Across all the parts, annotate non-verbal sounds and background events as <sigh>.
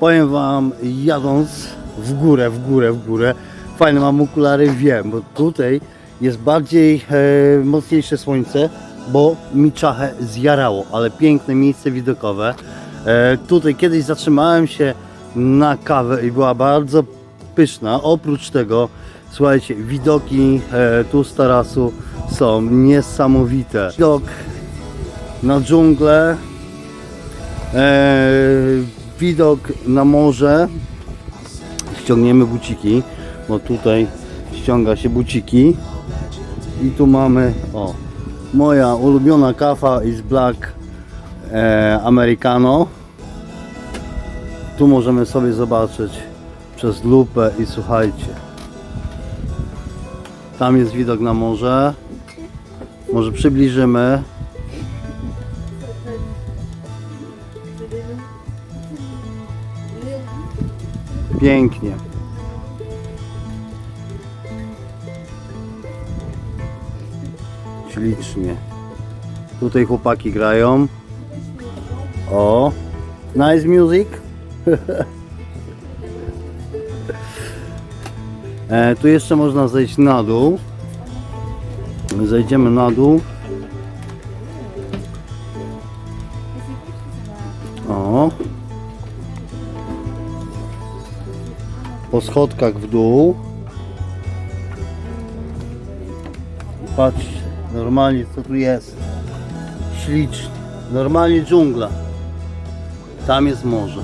Powiem Wam, jadąc w górę, w górę, w górę, fajne mam okulary, wiem, bo tutaj jest bardziej e, mocniejsze słońce, bo mi czachę zjarało, ale piękne miejsce widokowe. E, tutaj kiedyś zatrzymałem się na kawę i była bardzo pyszna. Oprócz tego, słuchajcie, widoki e, tu z tarasu są niesamowite. Widok na dżunglę, e, widok na morze. Ściągniemy buciki, bo tutaj ściąga się buciki. I tu mamy, o, moja ulubiona kawa is black e, americano. Tu możemy sobie zobaczyć przez lupę i słuchajcie. Tam jest widok na morze. Może przybliżymy. Pięknie. Ślicznie. Tutaj chłopaki grają. O, nice music. <laughs> e, tu jeszcze można zejść na dół. Zejdziemy na dół. Po schodkach w dół. Patrzcie, normalnie co tu jest. Ślicznie. Normalnie dżungla. Tam jest morze.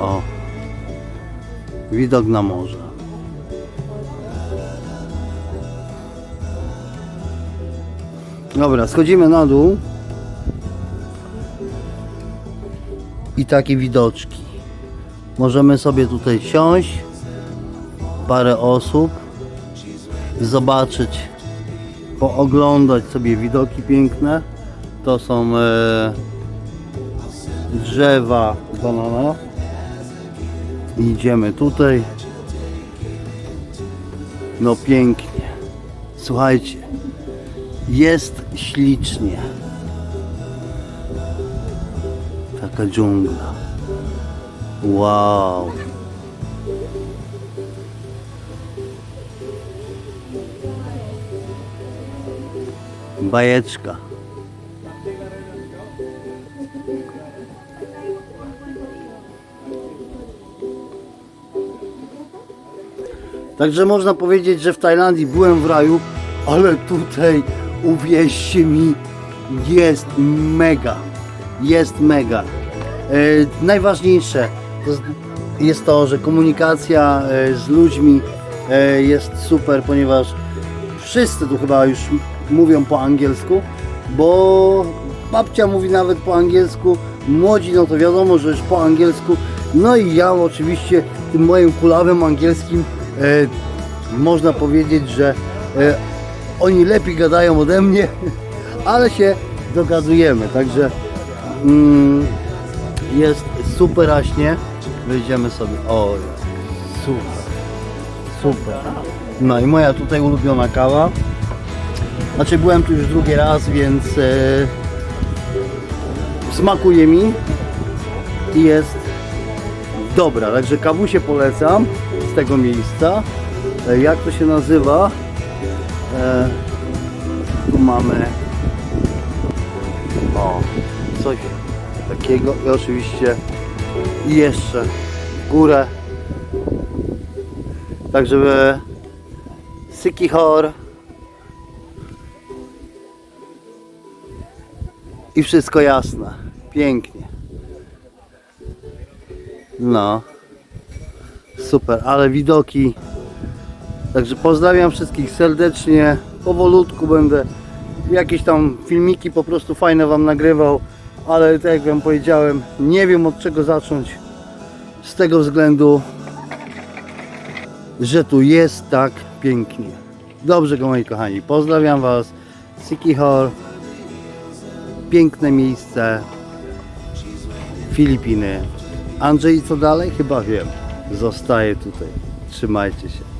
O. Widok na morze. Dobra, schodzimy na dół. I takie widoczki. Możemy sobie tutaj siąść. Parę osób. Zobaczyć. Pooglądać sobie widoki piękne. To są e, drzewa banana. Idziemy tutaj. No pięknie. Słuchajcie. Jest ślicznie. Taka dżungla. Wow. Bajeczka. Także można powiedzieć, że w Tajlandii byłem w raju, ale tutaj uwierzcie mi, jest mega. Jest mega. E, najważniejsze jest to, że komunikacja e, z ludźmi e, jest super, ponieważ wszyscy tu chyba już mówią po angielsku, bo babcia mówi nawet po angielsku, młodzi no to wiadomo, że już po angielsku, no i ja oczywiście tym moim kulawym angielskim e, można powiedzieć, że oni lepiej gadają ode mnie, <laughs> ale się dogadujemy, także mm, jest super raśnie, wyjdziemy sobie, o super, super, no i moja tutaj ulubiona kawa, znaczy byłem tu już drugi raz, więc e, smakuje mi i jest dobra. Także kawusie polecam z tego miejsca. E, jak to się nazywa? E, tu mamy o, coś takiego i oczywiście i jeszcze w górę. Tak żeby Sikihor i wszystko jasne. Pięknie. No. Super, ale widoki. Także pozdrawiam wszystkich serdecznie. Powolutku będę jakieś tam filmiki po prostu fajne Wam nagrywał, ale tak jak Wam powiedziałem, nie wiem od czego zacząć. Z tego względu, że tu jest tak pięknie. Dobrze, moi kochani, pozdrawiam Was. Sikihor piękne miejsce. Filipiny. Andrzej, co dalej? Chyba wiem. Zostaje tutaj. Trzymajcie się.